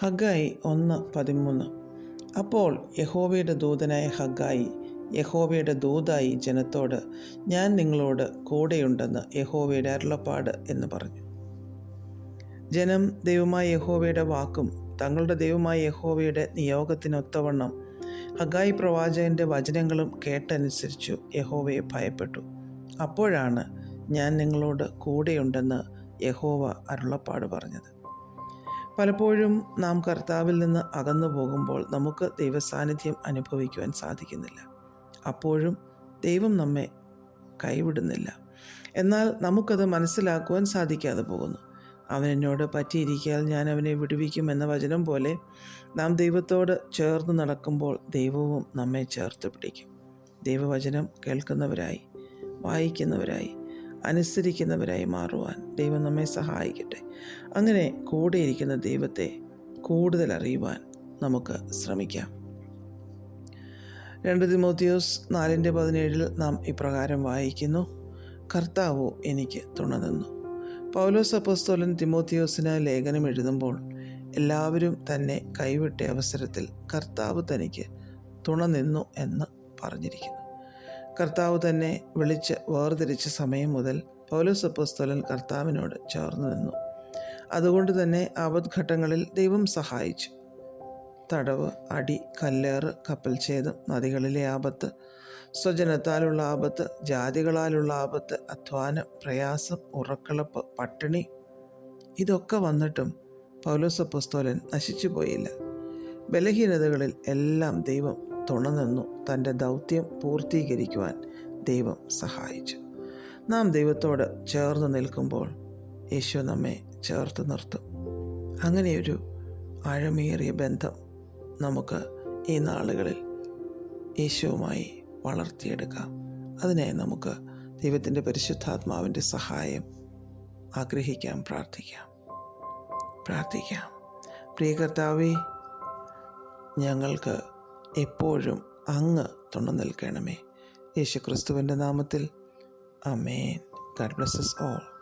ഹഗായി ഒന്ന് പതിമൂന്ന്. അപ്പോൾ യഹോവയുടെ ദൂതനായ ഹഗായി യഹോവയുടെ ദൂതായി ജനത്തോട് ഞാൻ നിങ്ങളോട് കൂടെയുണ്ടെന്ന് യഹോവയുടെ അരുളപ്പാട് എന്ന് പറഞ്ഞു. ജനം ദൈവമായ യഹോവയുടെ വാക്കും തങ്ങളുടെ ദൈവമായ യഹോവയുടെ നിയോഗത്തിനൊത്തവണ്ണം ഹഗായി പ്രവാചകന്റെ വചനങ്ങളും കേട്ടനുസരിച്ചു യഹോവയെ ഭയപ്പെട്ടു. അപ്പോഴാണ് ഞാൻ നിങ്ങളോട് കൂടെയുണ്ടെന്ന് യഹോവ അരുളപ്പാട് പറഞ്ഞത്. പലപ്പോഴും നാം കർത്താവിൽ നിന്ന് അകന്നു പോകുമ്പോൾ നമുക്ക് ദൈവസാന്നിധ്യം അനുഭവിക്കുവാൻ സാധിക്കുന്നില്ല. അപ്പോഴും ദൈവം നമ്മെ കൈവിടുന്നില്ല. എന്നാൽ നമുക്കത് മനസ്സിലാക്കുവാൻ സാധിക്കാതെ പോകുന്നു. അവൻ എന്നോട് ഞാൻ അവനെ വിടുവിക്കും എന്ന വചനം പോലെ നാം ദൈവത്തോട് ചേർന്ന് നടക്കുമ്പോൾ ദൈവവും നമ്മെ ചേർത്ത് പിടിക്കും. ദൈവവചനം കേൾക്കുന്നവരായി വായിക്കുന്നവരായി അനുസരിക്കുന്നവരായി മാറുവാൻ ദൈവം നമ്മെ സഹായിക്കട്ടെ. അങ്ങനെ കൂടെയിരിക്കുന്ന ദൈവത്തെ കൂടുതൽ അറിയുവാൻ നമുക്ക് ശ്രമിക്കാം. രണ്ട് തിമോത്തിയോസ് നാലിന്റെ പതിനേഴിൽ നാം ഇപ്രകാരം വായിക്കുന്നു. കർത്താവോ എനിക്ക് തുണ പൗലോസ് അപ്പോസ്തോലൻ തിമോത്തിയോസിന് ലേഖനം എഴുതുമ്പോൾ എല്ലാവരും തന്നെ കൈവിട്ട അവസരത്തിൽ കർത്താവ് തനിക്ക് തുണ നിന്നു എന്ന് പറഞ്ഞിരിക്കുന്നു. കർത്താവ് തന്നെ വിളിച്ച് വേർതിരിച്ച സമയം മുതൽ പൗലോസ് അപ്പോസ്തോലൻ കർത്താവിനോട് ചേർന്നു നിന്നു. അതുകൊണ്ട് തന്നെ ആപത്ഘട്ടങ്ങളിൽ ദൈവം സഹായിച്ചു. തടവ് അടി കല്ലേറ് കപ്പൽ ഛേദം നദികളിലെ ആപത്ത് സ്വജനത്താലുള്ള ആപത്ത് ജാതികളാലുള്ള ആപത്ത് അധ്വാനം പ്രയാസം ഉറക്കളപ്പ് പട്ടിണി ഇതൊക്കെ വന്നിട്ടും പൗലോസ് പുസ്തോലൻ നശിച്ചു പോയില്ല ബലഹീനതകളിൽ എല്ലാം ദൈവം തുണനിന്നു തന്റെ ദൗത്യം പൂർത്തീകരിക്കുവാൻ ദൈവം സഹായിച്ചു. നാം ദൈവത്തോട് ചേർന്ന് നിൽക്കുമ്പോൾ യേശു നമ്മെ ചേർത്ത് നിർത്തും. അങ്ങനെയൊരു ആഴമേറിയ ബന്ധം നമുക്ക് ഈ നാളുകളിൽ യേശുവുമായി വളർത്തിയെടുക്കാം. അതിനായി നമുക്ക് ദൈവത്തിന്റെ പരിശുദ്ധാത്മാവിന്റെ സഹായം ആഗ്രഹിക്കാം പ്രാർത്ഥിക്കാം. പ്രാർത്ഥിക്കാം. പ്രിയ കർത്താവേ ഞങ്ങൾക്ക് എപ്പോഴും അങ്ങ് തുണ നിൽക്കണമേ. യേശു ക്രിസ്തുവിന്റെ നാമത്തിൽ. Amen God blesses all.